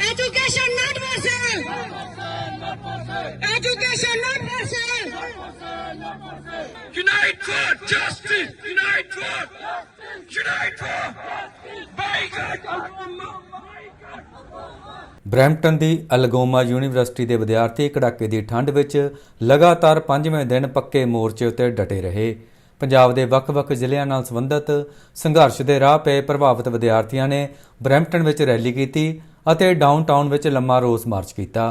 Education not for sale. Education not for sale. Unite for justice! Unite for Unite for! Brampton the Algoma university ਦੇ ਵਿਦਿਆਰਥੀ ਕੜਾਕੇ ਦੀ ਠੰਡ ਵਿੱਚ ਲਗਾਤਾਰ ਪੰਜਵੇਂ ਦਿਨ ਪੱਕੇ ਮੋਰਚੇ ਉੱਤੇ ਡਟੇ ਰਹੇ ਪੰਜਾਬ ਦੇ ਵੱਖ-ਵੱਖ ਜ਼ਿਲ੍ਹਿਆਂ ਨਾਲ ਸੰਬੰਧਿਤ ਸੰਘਰਸ਼ ਦੇ ਰਾਹ ਪਏ ਪ੍ਰਭਾਵਿਤ ਵਿਦਿਆਰਥੀਆਂ ਨੇ ਬਰੈਂਪਟਨ ਵਿੱਚ ਰੈਲੀ ਕੀਤੀ ਅਤੇ ਡਾਊਨਟਾਊਨ ਵਿੱਚ ਲੰਮਾ ਰੋਸ ਮਾਰਚ ਕੀਤਾ।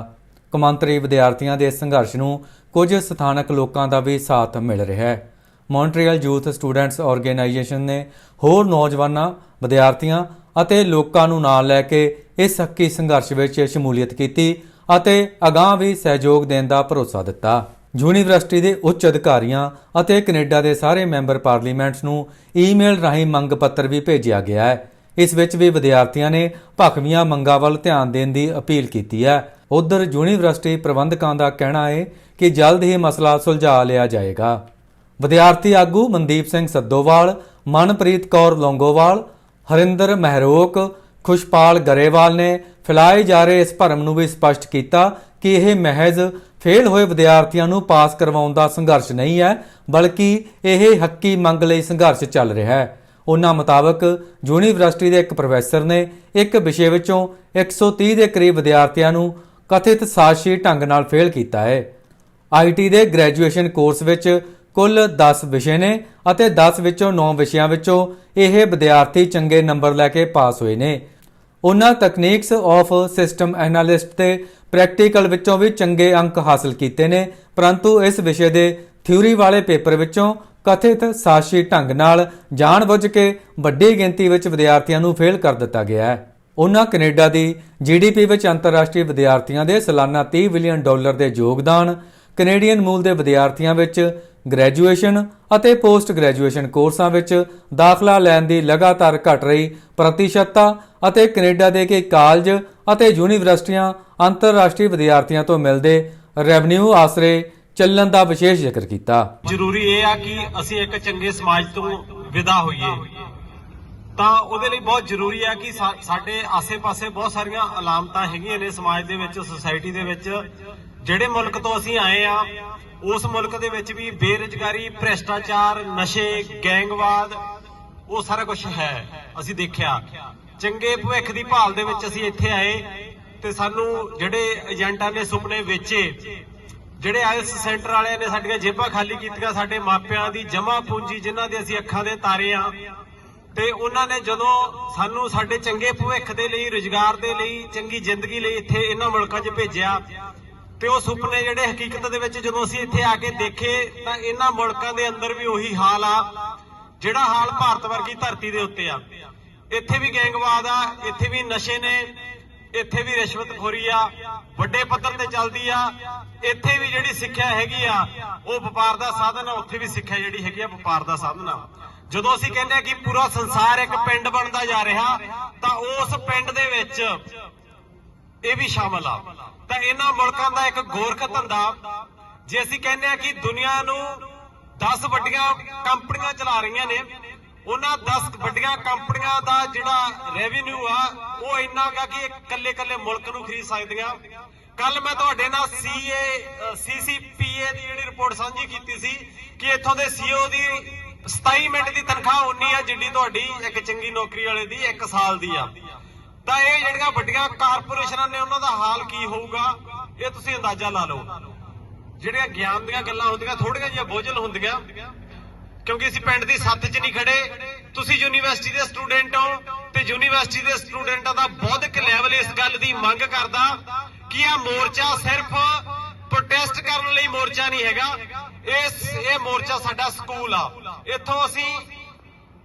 ਕੌਮਾਂਤਰੀ ਵਿਦਿਆਰਥੀਆਂ ਦੇ ਸੰਘਰਸ਼ ਨੂੰ ਕੁਝ ਸਥਾਨਕ ਲੋਕਾਂ ਦਾ ਵੀ ਸਾਥ ਮਿਲ ਰਿਹਾ ਹੈ। ਮੌਂਟਰੀਅਲ ਯੂਥ ਸਟੂਡੈਂਟਸ ਆਰਗੇਨਾਈਜੇਸ਼ਨ ਨੇ ਹੋਰ ਨੌਜਵਾਨਾਂ, ਵਿਦਿਆਰਥੀਆਂ ਅਤੇ ਲੋਕਾਂ ਨੂੰ ਨਾਲ ਲੈ ਕੇ ਇਸ ਹੱਕੀ ਸੰਘਰਸ਼ ਵਿੱਚ ਸ਼ਮੂਲੀਅਤ ਕੀਤੀ ਅਤੇ ਅਗਾਂਹ ਵੀ ਸਹਿਯੋਗ ਦੇਣ ਦਾ ਭਰੋਸਾ ਦਿੱਤਾ। ਯੂਨੀਵਰਸਿਟੀ ਦੇ ਉੱਚ ਅਧਿਕਾਰੀਆਂ ਅਤੇ ਕੈਨੇਡਾ ਦੇ ਸਾਰੇ ਮੈਂਬਰ ਪਾਰਲੀਮੈਂਟਸ ਨੂੰ ਈਮੇਲ ਰਾਹੀਂ ਮੰਗ ਪੱਤਰ ਵੀ ਭੇਜਿਆ ਗਿਆ ਹੈ। ਇਸ ਵਿੱਚ ਵੀ ਵਿਦਿਆਰਥੀਆਂ ਨੇ ਭਖਵੀਆਂ ਮੰਗਾਂ ਵੱਲ ਧਿਆਨ ਦੇਣ ਦੀ ਅਪੀਲ ਕੀਤੀ ਹੈ। ਉਧਰ ਯੂਨੀਵਰਸਿਟੀ ਪ੍ਰਬੰਧਕਾਂ ਦਾ ਕਹਿਣਾ ਹੈ ਕਿ ਜਲਦ ਹੀ ਮਸਲਾ ਸੁਲਝਾ ਲਿਆ ਜਾਏਗਾ। ਵਿਦਿਆਰਥੀ ਆਗੂ ਮਨਦੀਪ ਸਿੰਘ ਸੱਦੋਵਾਲ, ਮਨਪ੍ਰੀਤ ਕੌਰ ਲੌਂਗੋਵਾਲ, ਹਰਿੰਦਰ ਮਹਿਰੋਕ, ਖੁਸ਼ਪਾਲ ਗਰੇਵਾਲ ਨੇ ਫੈਲਾਏ ਜਾ ਰਹੇ ਇਸ ਭਰਮ ਨੂੰ ਵੀ ਸਪਸ਼ਟ ਕੀਤਾ ਕਿ ਇਹ ਮਹਿਜ਼ ਫੇਲ ਹੋਏ ਵਿਦਿਆਰਥੀਆਂ ਨੂੰ ਪਾਸ ਕਰਵਾਉਣ ਦਾ ਸੰਘਰਸ਼ ਨਹੀਂ ਹੈ, ਬਲਕਿ ਇਹ ਹੱਕੀ ਮੰਗ ਲਈ ਸੰਘਰਸ਼ ਚੱਲ ਰਿਹਾ ਹੈ। ਉਹਨਾਂ ਮੁਤਾਬਕ ਯੂਨੀਵਰਸਿਟੀ ਦੇ ਇੱਕ ਪ੍ਰੋਫੈਸਰ ਨੇ ਇੱਕ ਵਿਸ਼ੇ ਵਿੱਚੋਂ 130 ਦੇ ਕਰੀਬ ਵਿਦਿਆਰਥੀਆਂ ਨੂੰ ਕਥਿਤ ਸਾਜ਼ਿਸ਼ੀ ਢੰਗ ਨਾਲ ਫੇਲ ਕੀਤਾ ਹੈ। ਆਈਟੀ ਦੇ ਗ੍ਰੈਜੂਏਸ਼ਨ ਕੋਰਸ ਵਿੱਚ ਕੁੱਲ 10 ਵਿਸ਼ੇ ਨੇ ਅਤੇ 10 ਵਿੱਚੋਂ 9 ਵਿਸ਼ਿਆਂ ਵਿੱਚੋਂ ਇਹ ਵਿਦਿਆਰਥੀ ਚੰਗੇ ਨੰਬਰ ਲੈ ਕੇ ਪਾਸ ਹੋਏ ਨੇ। ਉਹਨਾਂ ਤਕਨੀਕਸ ਆਫ ਸਿਸਟਮ ਐਨਾਲਿਸਟ ਤੇ ਪ੍ਰੈਕਟੀਕਲ ਵਿੱਚੋਂ ਵੀ ਚੰਗੇ ਅੰਕ ਹਾਸਲ ਕੀਤੇ ਨੇ। ਪਰੰਤੂ ਇਸ ਵਿਸ਼ੇ ਦੇ ਥਿਊਰੀ ਵਾਲੇ ਪੇਪਰ ਵਿੱਚੋਂ ਕਥਿਤ ਸਾਸ਼ੀ ਢੰਗ ਨਾਲ ਜਾਣਬੁੱਝ ਕੇ ਵੱਡੀ ਗਿਣਤੀ ਵਿੱਚ ਵਿਦਿਆਰਥੀਆਂ ਨੂੰ ਫੇਲ ਕਰ ਦਿੱਤਾ ਗਿਆ ਹੈ। ਉਹਨਾਂ ਕੈਨੇਡਾ ਦੀ ਜੀਡੀਪੀ ਵਿੱਚ ਅੰਤਰਰਾਸ਼ਟਰੀ ਵਿਦਿਆਰਥੀਆਂ ਦੇ ਸਾਲਾਨਾ 30 ਬਿਲੀਅਨ ਡਾਲਰ ਦੇ ਯੋਗਦਾਨ ਕੈਨੇਡੀਅਨ ਮੂਲ ਦੇ ਵਿਦਿਆਰਥੀਆਂ ਵਿੱਚ ਗ੍ਰੈਜੂਏਸ਼ਨ ਅਤੇ ਪੋਸਟ ਗ੍ਰੈਜੂਏਸ਼ਨ ਕੋਰਸਾਂ ਵਿੱਚ ਦਾਖਲਾ ਲੈਣ ਦੀ ਲਗਾਤਾਰ ਘਟ ਰਹੀ ਪ੍ਰਤੀਸ਼ਤਤਾ ਅਤੇ ਕੈਨੇਡਾ ਦੇ ਕਈ ਕਾਲਜ ਅਤੇ ਯੂਨੀਵਰਸਿਟੀਆਂ ਅੰਤਰਰਾਸ਼ਟਰੀ ਵਿਦਿਆਰਥੀਆਂ ਤੋਂ ਮਿਲਦੇ ਰੈਵਨਿਊ ਆਸਰੇ ਚੱਲਣ ਦਾ ਵਿਸ਼ੇਸ਼ ਜ਼ਿਕਰ ਕੀਤਾ। ਜ਼ਰੂਰੀ ਇਹ ਆ ਕਿ ਅਸੀਂ ਇੱਕ ਚੰਗੇ ਸਮਾਜ ਤੋਂ ਵਿਦਾ ਹੋਈਏ। ਤਾਂ ਉਹਦੇ ਲਈ ਬਹੁਤ ਜ਼ਰੂਰੀ ਹੈ ਕਿ ਸਾਡੇ ਆਸੇ-ਪਾਸੇ ਬਹੁਤ ਸਾਰੀਆਂ ਅਲਾਮਤਾਂ ਹੈਗੀਆਂ ਨੇ ਸਮਾਜ ਦੇ ਵਿੱਚ ਸੋਸਾਇਟੀ ਦੇ ਵਿੱਚ। ਜਿਹੜੇ ਮੁਲਕ ਤੋਂ ਅਸੀਂ ਆਏ ਆ, ਉਸ ਮੁਲਕ ਦੇ ਵਿੱਚ ਵੀ ਬੇਰੁਜ਼ਗਾਰੀ, ਭ੍ਰਿਸ਼ਟਾਚਾਰ, ਨਸ਼ੇ, ਗੈਂਗਵਾਦ, ਉਹ ਸਾਰਾ ਕੁਝ ਹੈ, ਅਸੀਂ ਦੇਖਿਆ। ਚੰਗੇ ਭਵਿੱਖ ਦੀ ਭਾਲ ਦੇ ਵਿੱਚ ਅਸੀਂ ਇੱਥੇ ਆਏ ਤੇ ਸਾਨੂੰ ਜਿਹੜੇ ਏਜੰਟਾਂ ਨੇ ਸੁਪਨੇ ਵੇਚੇ, ਜਿਹੜੇ ਆਇਲਸ ਸੈਂਟਰ ਵਾਲਿਆਂ ਨੇ ਸਾਡੀਆਂ ਜੇਬਾਂ ਖਾਲੀ ਕੀਤੀਆਂ, ਸਾਡੇ ਮਾਪਿਆਂ ਦੀ ਜਮ੍ਹਾਂ ਪੂੰਜੀ ਜਿਨ੍ਹਾਂ ਦੇ ਅਸੀਂ ਅੱਖਾਂ ਦੇ ਤਾਰੇ ਆ, ਤੇ ਉਹਨਾਂ ਨੇ ਜਦੋਂ ਸਾਨੂੰ ਸਾਡੇ ਚੰਗੇ ਭਵਿੱਖ ਦੇ ਲਈ, ਰੁਜ਼ਗਾਰ ਦੇ ਲਈ, ਚੰਗੀ ਜ਼ਿੰਦਗੀ ਲਈ ਇੱਥੇ ਇਹਨਾਂ ਮੁਲਕਾਂ 'ਚ ਭੇਜਿਆ ਤੇ ਉਹ ਸੁਪਨੇ ਜਿਹੜੇ ਹਕੀਕਤ ਦੇ ਵਿੱਚ ਜਦੋਂ ਅਸੀਂ ਇੱਥੇ ਆ ਕੇ ਦੇਖੇ ਤਾਂ ਇਹਨਾਂ ਮੁਲਕਾਂ ਦੇ ਅੰਦਰ ਵੀ ਉਹੀ ਹਾਲ ਆ, ਜਿਹੜਾ ਹਾਲ ਭਾਰਤ ਵਰਗੀ ਧਰਤੀ ਦੇ ਉੱਤੇ ਆ। ਇੱਥੇ ਵੀ ਗੈਂਗਵਾਦ ਆ, ਇੱਥੇ ਵੀ ਨਸ਼ੇ ਨੇ, ਇੱਥੇ ਵੀ ਰਿਸ਼ਵਤਖੋਰੀ ਆ, ਵੱਡੇ ਪੱਧਰ ਤੇ ਚੱਲਦੀ ਆ। ਇੱਥੇ ਵੀ ਜਿਹੜੀ ਸਿੱਖਿਆ ਹੈਗੀ ਆ, ਉਹ ਵਪਾਰ ਦਾ ਸਾਧਨ ਆ, ਉੱਥੇ ਵੀ ਸਿੱਖਿਆ ਜਿਹੜੀ ਹੈਗੀ ਆ, ਵਪਾਰ ਦਾ ਸਾਧਨ ਆ। ਜਦੋਂ ਅਸੀਂ ਕਹਿੰਦੇ ਆ ਕਿ ਪੂਰਾ ਸੰਸਾਰ ਇੱਕ ਪਿੰਡ ਬਣਦਾ ਜਾ ਰਿਹਾ, ਤਾਂ ਉਸ ਪਿੰਡ ਦੇ ਵਿੱਚ ਇਹ ਵੀ ਸ਼ਾਮਲ ਆ। ਤਾਂ ਇਹਨਾਂ ਮੁਲਕਾਂ ਦਾ ਇੱਕ ਗੋਰਖ ਧੰਦਾ, ਜੇ ਅਸੀਂ ਕਹਿੰਦੇ ਆ ਕਿ ਦੁਨੀਆ ਨੂੰ 10 ਵੱਡੀਆਂ ਕੰਪਨੀਆਂ ਚਲਾ ਰਹੀਆਂ ਨੇ, ਉਹਨਾਂ 10 ਵੱਡੀਆਂ ਕੰਪਨੀਆਂ ਦਾ ਜਿਹੜਾ ਰੈਵਨਿਊ ਆ, ਉਹ ਇੰਨਾ ਗਾ ਕਿ ਇਕੱਲੇ ਇਕੱਲੇ ਮੁਲਕ ਨੂੰ ਖਰੀਦ ਸਕਦੀਆਂ। ਕੱਲ ਮੈਂ ਤੁਹਾਡੇ ਨਾਲ ਸੀਏ ਸੀਸੀਪੀਏ ਦੀ ਜਿਹੜੀ ਰਿਪੋਰਟ ਸਾਂਝੀ ਕੀਤੀ ਸੀ ਕਿ ਇੱਥੋਂ ਦੇ ਸੀਓ ਦੀ 27 ਮਿੰਟ ਦੀ ਤਨਖਾਹ ਉਨੀ ਆ ਜਿੱਡੀ ਤੁਹਾਡੀ ਇੱਕ ਚੰਗੀ ਨੌਕਰੀ ਵਾਲੇ ਦੀ 1 ਸਾਲ ਦੀ ਆ। ਤਾਂ ਇਹ ਜਿਹੜੀਆਂ ਵੱਡੀਆਂ ਕਾਰਪੋਰੇਸ਼ਨਾਂ ਨੇ ਉਹਨਾਂ ਦਾ ਹਾਲ ਕੀ ਹੋਊਗਾ, ਇਹ ਤੁਸੀਂ ਅੰਦਾਜ਼ਾ ਲਾ ਲਓ। ਜਿਹੜੀਆਂ ਗਿਆਨ ਦੀਆਂ ਗੱਲਾਂ ਹੁੰਦੀਆਂ ਥੋੜੀਆਂ ਜਿਹੀਆਂ ਬੋਝਲ ਹੁੰਦੀਆਂ, ਕਿਉਂਕਿ ਅਸੀਂ ਪਿੰਡ ਦੀ ਸੱਤ 'ਚ ਨਹੀਂ ਖੜੇ, ਤੁਸੀਂ ਯੂਨੀਵਰਸਿਟੀ ਦੇ ਸਟੂਡੈਂਟ ਹੋ, ਤੇ ਯੂਨੀਵਰਸਿਟੀ ਦੇ ਸਟੂਡੈਂਟਾਂ ਦਾ ਬੌਧਿਕ ਲੈਵਲ ਇਸ ਗੱਲ ਦੀ ਮੰਗ ਕਰਦਾ ਕਿ ਇਹ ਮੋਰਚਾ ਸਿਰਫ ਪ੍ਰੋਟੈਸਟ ਕਰਨ ਲਈ ਮੋਰਚਾ ਨਹੀਂ ਹੈਗਾ, ਇਸ, ਇਹ ਮੋਰਚਾ ਸਾਡਾ ਸਕੂਲ ਆ। ਇੱਥੋਂ ਅਸੀਂ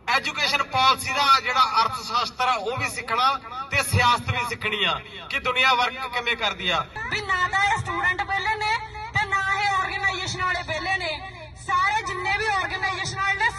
ਐਜੂਕੇਸ਼ਨ ਪਾਲਿਸੀ ਦਾ ਜਿਹੜਾ ਅਰਥ ਸ਼ਾਸਤਰ ਆ, ਉਹ ਵੀ ਸਿੱਖਣਾ ਤੇ ਸਿਆਸਤ ਵੀ ਸਿੱਖਣੀ ਆ ਕਿ ਦੁਨੀਆ ਵਰਕ ਕਿਵੇਂ ਕਰਦੀ ਆ। ਵੀ ਨਾ ਤਾਂ ਇਹ ਸਟੂਡੈਂਟ ਪਹਿਲੇ ਨੇ ਤੇ ਨਾ ਇਹ ਆਰਗੇਨਾਈਜੇਸ਼ਨ ਵਾਲੇ ਪਹਿਲੇ ਨੇ। ਸਾਰੇ ਜਿੰਨੇ ਵੀ ਆਰਗੇਨਾਈਜੇਸ਼ਨ ਵਾਲੇ ਨੇ